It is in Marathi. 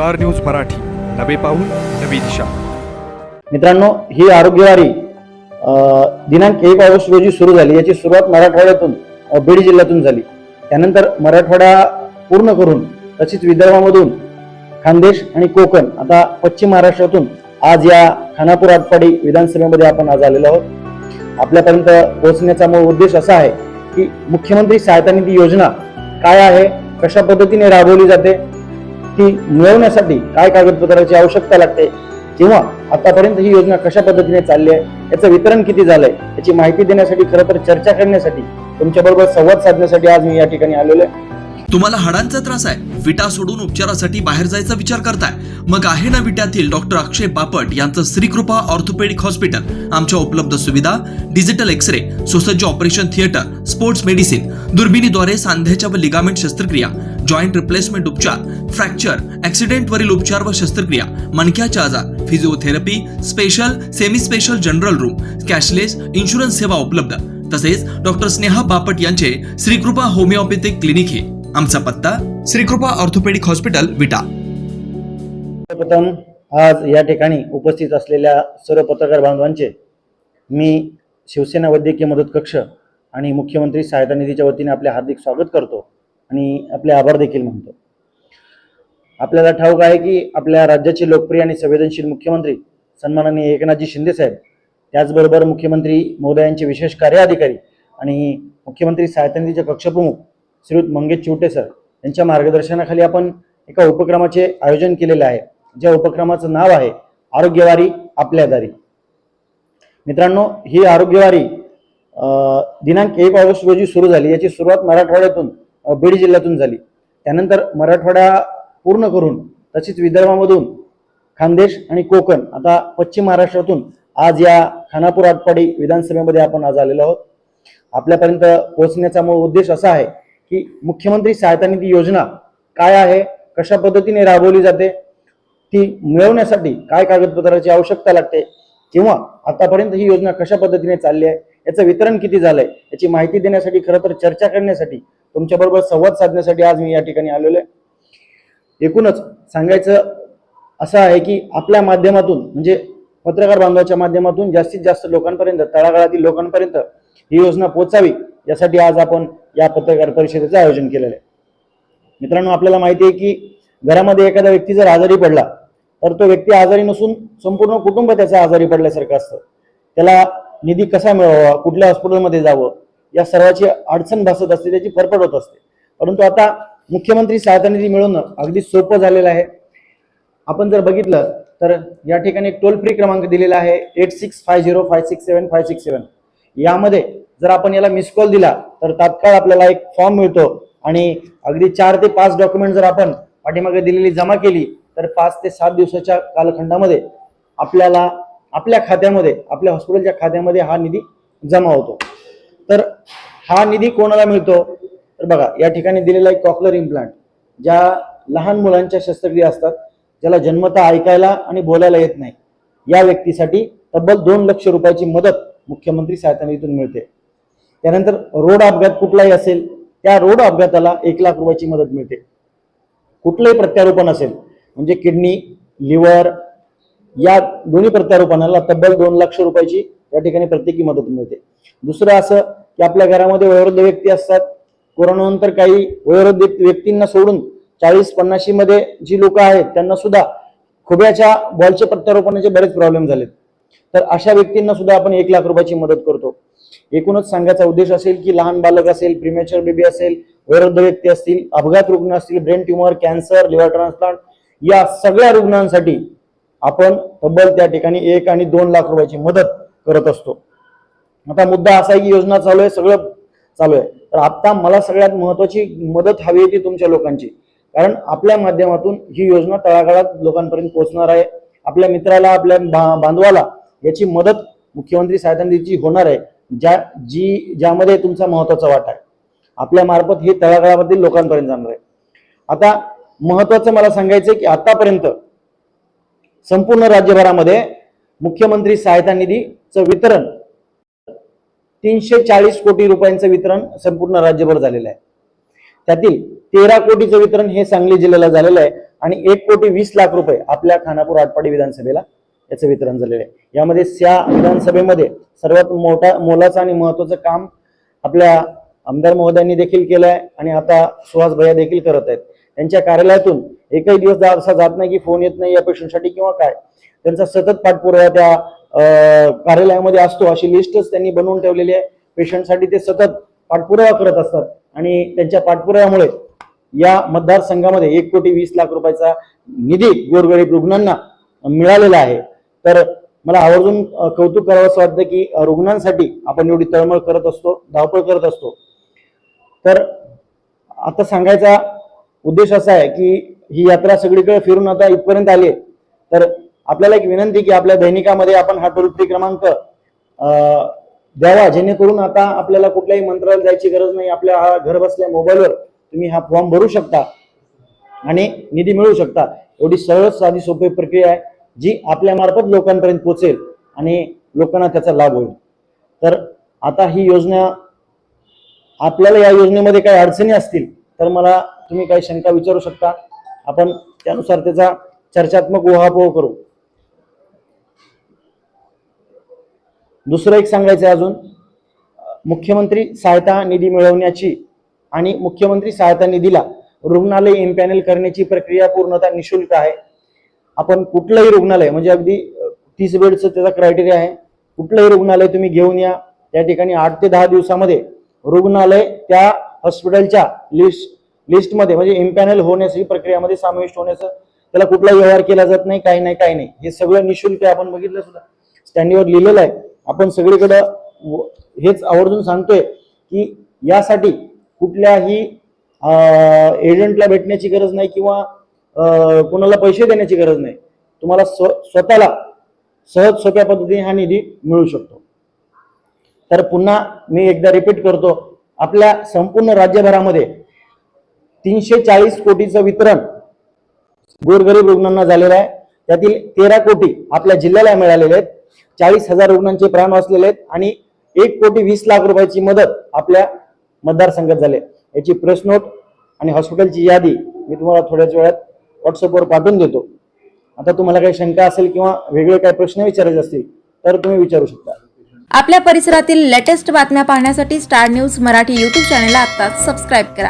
Star news Marathi. नवे पाऊल नवी दिशा. मित्रांनो ही आरोग्यवारी दिनांक एक ऑगस्ट रोजी सुरू झाली. याची सुरुवात मराठवाड्यातून बीड जिल्ह्यातून झाली. त्यानंतर मराठवाडा पूर्ण करून तसेच विदर्भामधून खानदेश आणि कोकण आता पश्चिम महाराष्ट्रातून आज या खानापूर आटपाडी विधानसभेमध्ये आपण आज आलेलो आहोत. आपल्यापर्यंत पोहोचण्याचा मूळ उद्देश असा आहे की मुख्यमंत्री सहायता निधी योजना काय आहे कशा पद्धतीने राबवली जाते ती मिळवण्यासाठी काय कागदपत्राची आवश्यकता लागते? किंवा आतापर्यंत ही योजना कशा पद्धतीने चालली आहे? याचं वितरण किती झालंय? याची माहिती देण्यासाठी खरं तर चर्चा करण्यासाठी तुमच्याबरोबर संवाद साधण्यासाठी आज मी या ठिकाणी आलेलो आहे. तुम्हाला हाडांचा त्रास आहे. विटा सोडून उपचारासाठी बाहेर जायचा विचार करताय. मग आहे ना विट्यातील डॉक्टर अक्षय बापट यांचं श्रीकृपा ऑर्थोपेडिक हॉस्पिटल. आमच्या उपलब्ध सुविधा डिजिटल एक्स रे सुसज्ज ऑपरेशन थिएटर स्पोर्ट्स मेडिसिन दुर्बिणीद्वारे सांध्याच्या व लिगामेंट शस्त्रक्रिया जॉईंट रिप्लेसमेंट उपचार फ्रॅक्चर ऍक्सिडेंट वरील उपचार व शस्त्रक्रिया मणक्याच्या आजार physiotherapy special semi special general room cashless insurance सेवा उपलब्ध. तसेच डॉक्टर स्नेहा बापट यांचे श्रीकृपा होमिओपॅथिक क्लिनिक हे. आमचा पत्ता श्रीकृपा ऑर्थोपेडिक हॉस्पिटल विटा. सर्वप्रथम आज या ठिकाणी उपस्थित असलेल्या सर्व पत्रकार बांधवांचे मी शिवसेना वैद्यकीय मदत कक्ष आणि मुख्यमंत्री सहायता निधीच्या वतीने आपले हार्दिक स्वागत करतो आणि आपले आभार देखील मानतो. आपल्याला ठाऊक आहे की आपल्या राज्याचे लोकप्रिय आणि संवेदनशील मुख्यमंत्री सन्माननीय एकनाथजी शिंदे साहेब त्याचबरोबर मुख्यमंत्री महोदयांचे विशेष कार्य अधिकारी आणि मुख्यमंत्री सहायता निधीचे कक्षप्रमुख श्रीयुत मंगेश चिवटे सर यांच्या मार्गदर्शनाखाली आपण एका उपक्रमाचे आयोजन केलेले आहे. ज्या उपक्रमाचं नाव आहे आरोग्यवारी आपल्या दारी. मित्रांनो ही आरोग्यवारी दिनांक एक ऑगस्ट रोजी सुरू झाली. याची सुरुवात मराठवाड्यातून बीड जिल्ह्यातून झाली. त्यानंतर मराठवाडा पूर्ण करून तसेच विदर्भामधून खानदेश आणि कोकण आता पश्चिम महाराष्ट्रातून आज या खानापूर आटपाडी विधानसभेमध्ये आपण आज आलेलो आहोत. आपल्यापर्यंत पोहोचण्याचा मूळ उद्देश असा आहे की मुख्यमंत्री सहायता निधी योजना काय आहे? कशा पद्धतीने राबवली जाते? ती मिळवण्यासाठी काय कागदपत्राची आवश्यकता लागते? किंवा आतापर्यंत ही योजना कशा पद्धतीने चालली आहे? याचं वितरण किती झालंय? याची माहिती देण्यासाठी खरं तर चर्चा करण्यासाठी तुमच्याबरोबर संवाद साधण्यासाठी आज मी या ठिकाणी आलेलो आहे. एकूणच सांगायचं असं आहे की आपल्या माध्यमातून म्हणजे पत्रकार बांधवाच्या माध्यमातून जास्तीत जास्त लोकांपर्यंत तळागाळातील लोकांपर्यंत ही योजना पोचावी यासाठी आज आपण या पत्रकार परिषदेचं आयोजन केलेलं आहे. मित्रांनो आपल्याला माहिती आहे की घरामध्ये एखादा व्यक्ती जर आजारी पडला तर तो व्यक्ती आजारी नसून संपूर्ण कुटुंब त्याचा आजारी पडल्यासारखं असतं. त्याला निधी कसा मिळवावा कुठल्या हॉस्पिटलमध्ये जावं या सर्वाची अडचण भासत असते त्याची फरफड होत असते. परंतु आता मुख्यमंत्री सहायता निधी मिळवणं अगदी सोपं झालेलं आहे. आपण जर बघितलं तर या ठिकाणी टोल फ्री क्रमांक दिलेला आहे eight six five zero five six seven five six seven यामध्ये जर आपण याला मिस कॉल दिला तर तात्काळ आपल्याला एक फॉर्म मिळतो. आणि अगदी चार ते पाच डॉक्युमेंट जर आपण पाठीमागे दिलेली जमा केली तर पाच ते सात दिवसाच्या कालखंडामध्ये आपल्याला आपल्या खात्यामध्ये आपल्या हॉस्पिटलच्या खात्यामध्ये हा निधी जमा होतो. तर हा निधी कोणाला मिळतो? तर बघा या ठिकाणी दिलेला एक कॉकलर इम्प्लांट ज्या लहान मुलांच्या शस्त्रक्रिया असतात ज्याला जन्मता ऐकायला आणि बोलायला येत नाही. या व्यक्तीसाठी तब्बल दोन लक्ष रुपयाची मदत मुख्यमंत्री सहायता निधीतून मिळते. त्यानंतर रोड अपघात कुठलाही असेल त्या रोड अपघाताला एक लाख रुपयाची मदत मिळते. कुठलंही प्रत्यारोपण असेल म्हणजे किडनी लिव्हर या दोन्ही प्रत्यारोपणाला तब्बल दोन लाख रुपयाची या ठिकाणी प्रत्येकी मदत मिळते. दुसरं असं की आपल्या घरामध्ये वयोवृद्ध व्यक्ती असतात. कोरोनानंतर काही वयोवृद्ध व्यक्तींना सोडून चाळीस पन्नाशी मध्ये जी लोक आहेत त्यांना सुद्धा खुब्याच्या बॉलचे प्रत्यारोपणाचे बरेच प्रॉब्लेम झालेत. तर अशा व्यक्तींना सुद्धा आपण एक लाख रुपयाची मदत करतो. एकूणच सांगायचा उद्देश असेल की लहान बालक असेल प्रिमेचर बेबी असेल वयोवृद्ध व्यक्ती असतील अपघात रुग्ण असतील brain tumour cancer liver transplant या सगळ्या रुग्णांसाठी आपण तब्बल त्या ठिकाणी एक आणि दोन लाख रुपयाची मदत करत असतो. आता मुद्दा असा आहे की योजना चालू आहे सगळं चालू आहे. तर आता मला सगळ्यात महत्वाची मदत हवी आहे ती तुमच्या लोकांची. कारण आपल्या माध्यमातून ही योजना तळागाळात लोकांपर्यंत पोहोचणार आहे. आपल्या मित्राला आपल्या बांधवाला याची मदत मुख्यमंत्री साहेबांची होणार आहे. ज्या जी ज्यामध्ये तुमचा महत्त्वाचा वाटा आहे. आपल्या मार्फत हे तळागाळामधील लोकांपर्यंत जाणार आहे. आता महत्वाचं मला सांगायचं की आतापर्यंत संपूर्ण राज्यभरामध्ये मुख्यमंत्री सहायता निधीचं वितरण तीनशे चाळीस कोटी रुपयांचं वितरण संपूर्ण राज्यभर झालेलं आहे. त्यातील तेरा कोटीचं वितरण हे सांगली जिल्ह्याला झालेलं आहे आणि एक कोटी वीस लाख रुपये आपल्या खानापूर आटपाडी विधानसभेला याचं वितरण झालेलं आहे. यामध्ये त्या विधानसभेमध्ये सर्वात मोठा मोलाचं आणि महत्वाचं काम आपल्या आमदार महोदयांनी देखील केलं आहे आणि आता सुहास भैया देखील करत आहेत. त्यांच्या कार्यालयातून एकही दिवस जा- असा जात नाही की फोन येत नाही या पेशंटसाठी किंवा काय. त्यांचा सतत पाठपुरावा त्या कार्यालयामध्ये असतो अशी लिस्टच त्यांनी बनवून ठेवलेली आहे. पेशंटसाठी ते सतत पाठपुरावा करत असतात आणि त्यांच्या पाठपुराव्यामुळे या मतदारसंघामध्ये एक कोटी वीस लाख रुपयाचा निधी गोरगरीब रुग्णांना मिळालेला आहे. तर मला आवर्जून कौतुक करावं असं वाटतं की रुग्णांसाठी आपण एवढी तळमळ करत असतो धावपळ करत असतो. तर आता सांगायचा उद्देश असा आहे की ही यात्रा सगळीकडे फिरून आता इथपर्यंत आली आहे. तर आपल्याला एक विनंती की आपल्या दैनिकामध्ये आपण हा टोल फ्री क्रमांक द्यावा जेणेकरून आता आपल्याला कुठल्याही मंत्रालयात जायची गरज नाही. आपल्या हा घर बसल्या मोबाईलवर तुम्ही हा फॉर्म भरू शकता आणि निधी मिळवू शकता. एवढी सरळ साधी सोपी प्रक्रिया आहे. जी आपल्या मार्फत लोकांपर्यंत पोहोचेल आणि लोकांना त्याचा लाभ होईल. तर आता ही योजना आपल्याला या योजनेमध्ये काही अडचणी असतील तर मला तुम्ही काही शंका विचारू शकता. आपण त्यानुसार त्याचा चर्चात्मक उहापोह करू. दुसरं एक सांगायचं आहे अजून. मुख्यमंत्री सहायता निधी मिळवण्याची आणि मुख्यमंत्री सहायता निधीला रुग्णालय इम्पॅनल करण्याची प्रक्रिया पूर्णतः निशुल्क आहे. आपण कुठलंही रुग्णालय म्हणजे अगदी तीस बेडचं त्याचा क्रायटेरिया आहे. कुठलंही रुग्णालय तुम्ही घेऊन या. त्या ठिकाणी आठ ते दहा दिवसामध्ये रुग्णालय त्या हॉस्पिटलच्या लिस्ट लिस्टमध्ये म्हणजे इम्पॅनल होण्याची प्रक्रियामध्ये समाविष्ट होण्याचं त्याला कुठला व्यवहार केला जात नाही काही नाही काही नाही. हे सगळं निशुल्क आहे आपण बघितलं सुद्धा. स्टँडवर लिहिलेलं आहे. आपण सगळीकडं हेच आवर्जून सांगतोय की यासाठी कुठल्याही एजंटला भेटण्याची गरज नाही किंवा कोणाला पैसे देण्याची गरज नाही. तुम्हाला स्व स्वतःला सहज सोप्या पद्धतीने हा निधी मिळू शकतो. तर पुन्हा मी एकदा रिपीट करतो आपल्या संपूर्ण राज्यभरामध्ये तीनशे चाळीस कोटीचं वितरण गोरगरीब रुग्णांना झालेलं आहे. त्यातील तेरा कोटी आपल्या जिल्ह्याला मिळालेले आहेत. चाळीस हजार रुग्णांचे प्राण वाचलेले आहेत आणि एक कोटी वीस लाख रुपयाची मदत आपल्या मतदारसंघात झाली याची प्रेस नोट आणि हॉस्पिटलची यादी मी तुम्हाला थोड्याच वेळात व्हॉट्सअपवर पाठवून देतो. आता तुम्हाला काही शंका असेल किंवा वेगळे काही प्रश्न विचारायचे असतील तर तुम्ही विचारू शकता. आपल्या परिसरातील लेटेस्ट बातम्या पाहण्यासाठी स्टार न्यूज मराठी यूट्यूब चॅनलला आता सबस्क्राईब करा.